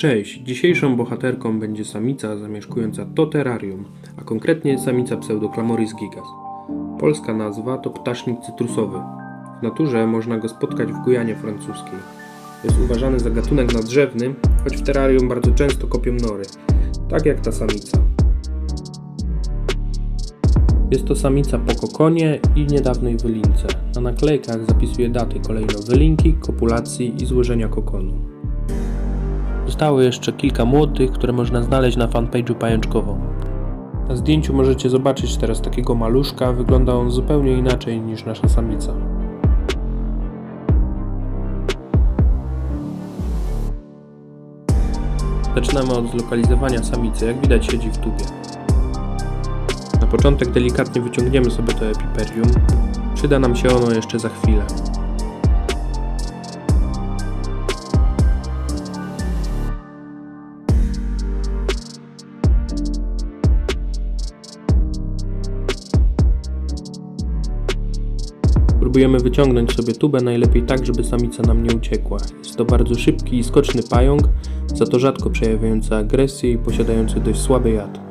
Cześć, dzisiejszą bohaterką będzie samica zamieszkująca to terrarium, a konkretnie samica Pseudoclamoris gigas. Polska nazwa to ptasznik cytrusowy. W naturze można go spotkać w Gujanie francuskiej. Jest uważany za gatunek nadrzewny, choć w terrarium bardzo często kopią nory, tak jak ta samica. Jest to samica po kokonie i niedawnej wylince. Na naklejkach zapisuje daty kolejno wylinki, kopulacji i złożenia kokonu. Zostało jeszcze kilka młodych, które można znaleźć na fanpage'u pajączkowo. Na zdjęciu możecie zobaczyć teraz takiego maluszka, wygląda on zupełnie inaczej niż nasza samica. Zaczynamy od zlokalizowania samicy, jak widać siedzi w tubie. Na początek delikatnie wyciągniemy sobie to epiperium. Przyda nam się ono jeszcze za chwilę. Próbujemy wyciągnąć sobie tubę, najlepiej tak, żeby samica nam nie uciekła. Jest to bardzo szybki i skoczny pająk, za to rzadko przejawiający agresję i posiadający dość słaby jad.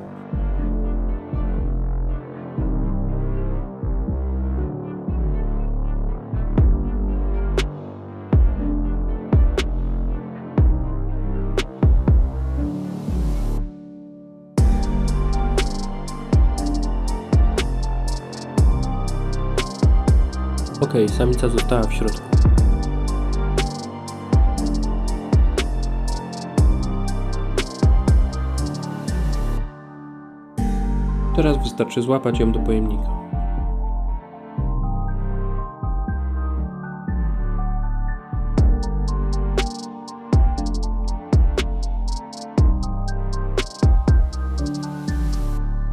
Okej, samica została w środku. Teraz wystarczy złapać ją do pojemnika.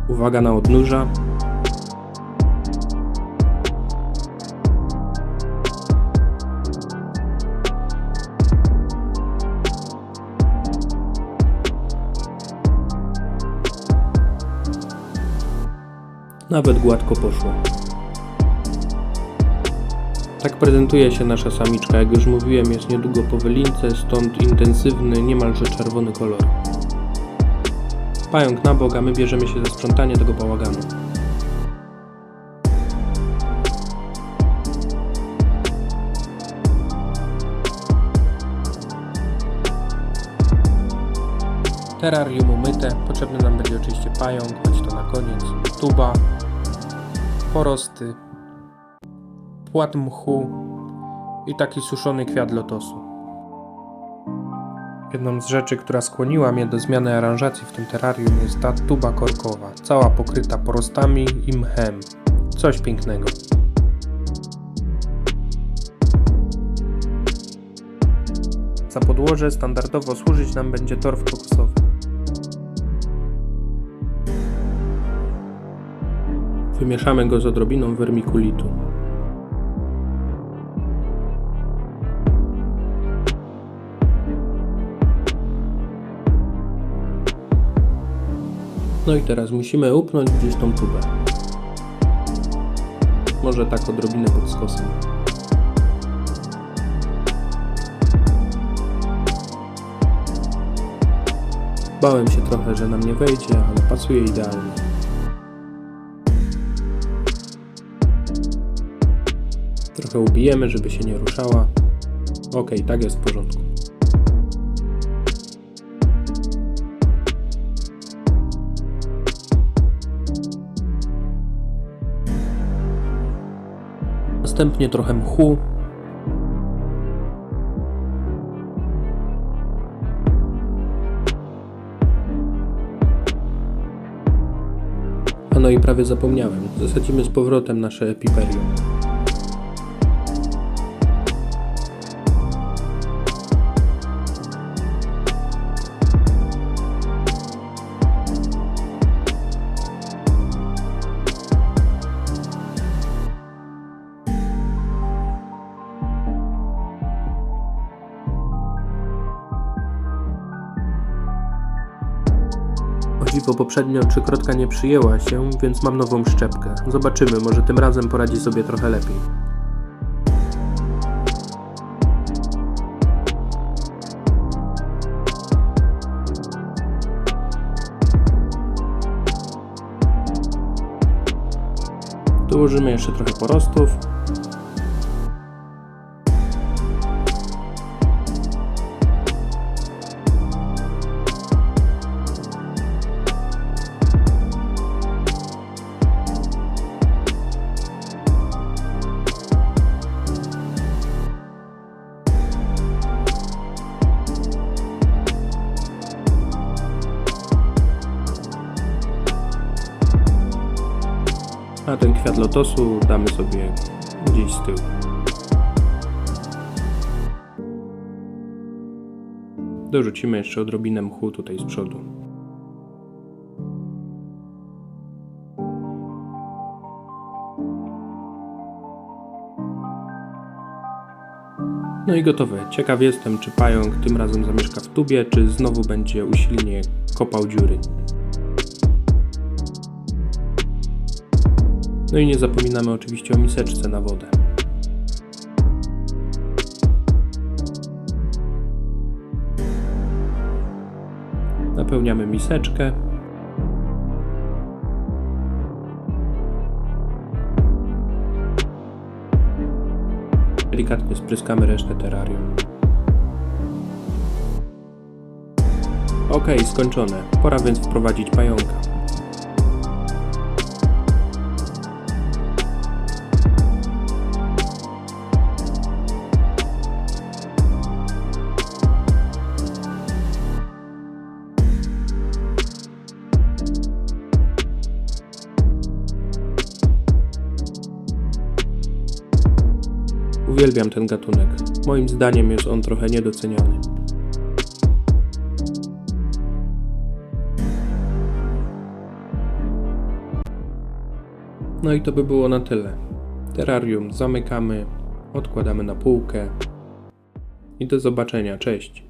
Uwaga na odnóża. Nawet gładko poszło. Tak prezentuje się nasza samiczka. Jak już mówiłem, jest niedługo po wylince, stąd intensywny, niemalże czerwony kolor. Pająk na bok, a my bierzemy się za sprzątanie tego bałaganu. Terrarium umyte, potrzebny nam będzie oczywiście pająk, choć to na koniec, tuba, porosty, płat mchu i taki suszony kwiat lotosu. Jedną z rzeczy, która skłoniła mnie do zmiany aranżacji w tym terrarium jest ta tuba korkowa, cała pokryta porostami i mchem. Coś pięknego. Za podłoże standardowo służyć nam będzie torf kokosowy. Wymieszamy go z odrobiną wermikulitu. No i teraz musimy upnąć gdzieś tą tubę. Może tak odrobinę pod skosem. Bałem się trochę, że nam nie wejdzie, ale pasuje idealnie. Trochę ubijemy, żeby się nie ruszała. Ok, tak jest w porządku. Następnie trochę mchu. No i prawie zapomniałem. Zasadzimy z powrotem nasze epiperium. Oliwo poprzednio trzykrotka nie przyjęła się, więc mam nową szczepkę. Zobaczymy, może tym razem poradzi sobie trochę lepiej. Dołożymy jeszcze trochę porostów. Ten kwiat lotosu damy sobie gdzieś z tyłu. Dorzucimy jeszcze odrobinę mchu tutaj z przodu. No i gotowe. Ciekaw jestem, czy pająk tym razem zamieszka w tubie, czy znowu będzie usilnie kopał dziury. No i nie zapominamy oczywiście o miseczce na wodę. Napełniamy miseczkę. Delikatnie spryskamy resztę terrarium. Ok, skończone. Pora więc wprowadzić pająka. Uwielbiam ten gatunek. Moim zdaniem jest on trochę niedoceniony. No i to by było na tyle. Terrarium zamykamy, odkładamy na półkę i do zobaczenia. Cześć.